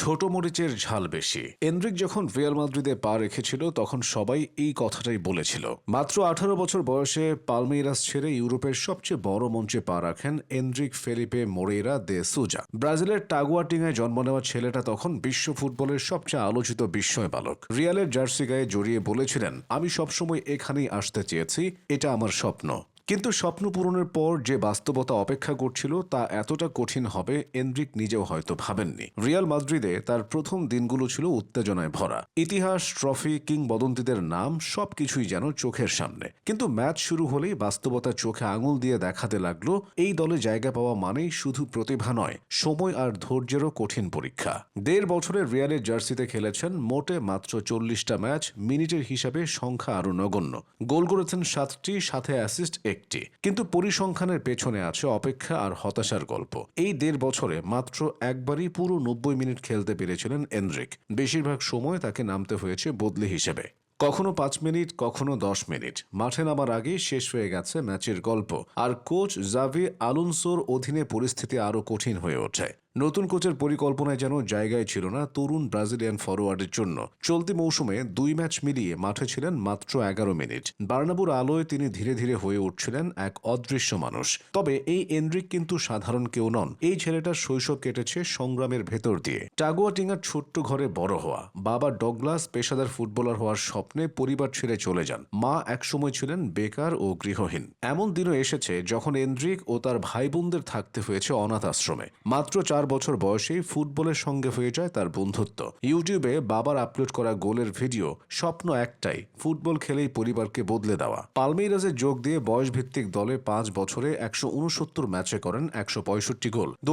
ছোট মরিচের ঝাল বেশি। এনরিক যখন রিয়াল মাদ্রিদে পা রেখেছিল, তখন সবাই এই কথাটাই বলেছিল। মাত্র আঠারো বছর বয়সে পালমেইরাস ছেড়ে ইউরোপের সবচেয়ে বড় মঞ্চে পা রাখেন এনরিক ফেলিপে মোরেরা দে সুজা। ব্রাজিলের টাগুয়াটিঙায় জন্ম নেওয়া ছেলেটা তখন বিশ্ব ফুটবলের সবচেয়ে আলোচিত বিস্ময় বালক রিয়ালের জার্সি গায়ে জড়িয়ে বলেছিলেন, আমি সবসময় এখানেই আসতে চেয়েছি, এটা আমার স্বপ্ন। কিন্তু স্বপ্ন পূরণের পর যে বাস্তবতা অপেক্ষা করছিল তা এতটা কঠিন হবে এনরিক নিজেও হয়তো ভাবেননি। রিয়াল মাদ্রিদে তার প্রথম দিনগুলো ছিল উত্তেজনায় ভরা। ইতিহাস, ট্রফি, কিংবদন্তিদের নাম, সবকিছুই যেন চোখের সামনে। কিন্তু ম্যাচ শুরু হলেই বাস্তবতা চোখে আঙুল দিয়ে দেখাতে লাগল, এই দলে জায়গা পাওয়া মানেই শুধু প্রতিভা নয়, সময় আর ধৈর্যেরও কঠিন পরীক্ষা। দেড় বছরের রিয়ালের জার্সিতে খেলেছেন মোটে মাত্র চল্লিশটা ম্যাচ, মিনিটের হিসাবে সংখ্যা আরও নগণ্য। গোল করেছেন সাতটি, সাথে অ্যাসিস্ট একটি। কিন্তু পরিসংখ্যানের পেছনে আছে অপেক্ষা আর হতাশার গল্প। এই দেড় বছরে মাত্র একবারই পুরো নব্বই মিনিট খেলতে পেরেছিলেন এনরিক। বেশিরভাগ সময় তাকে নামতে হয়েছে বদলি হিসেবে। কখনো পাঁচ মিনিট, কখনো দশ মিনিট। মাঠে নামার আগে শেষ হয়ে গেছে ম্যাচের গল্প। আর কোচ জাভি আলুনসোর অধীনে পরিস্থিতি আরও কঠিন হয়ে ওঠে। নতুন কোচের পরিকল্পনায় যেন জায়গায় ছিল না তরুণ ব্রাজিলিয়ান ফরোয়ার্ডের জন্য। চলতি মৌসুমে দুই ম্যাচ মিলিয়ে মাঠে ছিলেন মাত্র এগারো মিনিট। বার্নাবুর আলোয় তিনি ধীরে ধীরে হয়ে উঠছিলেন এক অদৃশ্য মানুষ। তবে এই এনরিক কিন্তু সাধারণ কেউ নন। এই ছেলেটার শৈশব কেটেছে সংগ্রামের ভেতর দিয়ে। টাগুয়াটিঙ্গার ছোট্ট ঘরে বড় হওয়া। বাবা ডগলাস পেশাদার ফুটবলার হওয়ার স্বপ্নে পরিবার ছেড়ে চলে যান। মা একসময় ছিলেন বেকার ও গৃহহীন। এমন দিনও এসেছে যখন এনড্রিক ও তার ভাই বোনদের থাকতে হয়েছে অনাথ আশ্রমে। মাত্র চার বছর বয়সেই ফুটবলের সঙ্গে হয়ে যায় তার বন্ধুত্ব। ইউটিউবে বাবার আপলোড করা গোলের ভিডিও, স্বপ্ন একটাই, ফুটবল খেলেই পরিবারকে বদলে দেওয়া। পালমেইরাজে যোগ দিয়ে বয়সভিত্তিক দলে পাঁচ বছরে একশো উনসত্তর ম্যাচে করেন একশো পঁয়ষট্টি গোল। দু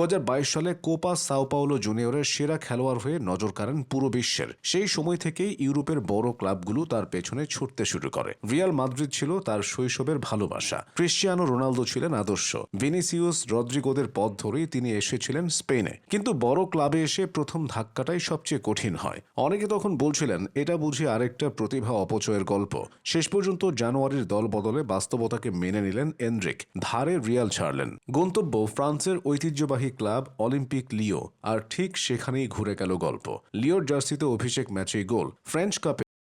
সালে কোপা সাও পাওলো জুনিয়রের সেরা খেলোয়াড় হয়ে নজর কাড়েন পুরো বিশ্বের। সেই সময় থেকেই ইউরোপের বড় ক্লাবগুলো তার পেছনে ছুটতে শুরু করে। রিয়াল মাদ্রিদ ছিল তার শৈশবের ভালোবাসা। ক্রিশ্চিয়ানো রোনালদো ছিলেন আদর্শ। ভিনিসিউস রদ্রিগোদের পথ ধরেই তিনি এসেছিলেন স্পেনে কিন্তু বড় ক্লাবে এসে প্রথম ধাক্কাটাই সবচেয়ে কঠিন হয়। অনেকে তখন বলছিলেন, এটা বুঝি আরেকটা প্রতিভা অপচয়ের গল্প। শেষ পর্যন্ত জানুয়ারির দল বদলে বাস্তবতাকে মেনে নিলেন এনরিক, ধারে রিয়াল ছাড়লেন। গন্তব্য ফ্রান্সের ঐতিহ্যবাহী ক্লাব অলিম্পিক লিও, আর ঠিক সেখানেই ঘুরে গেল গল্প। লিওর জার্সিতে অভিষেক ম্যাচেই গোল, ফ্রেঞ্চ কাপে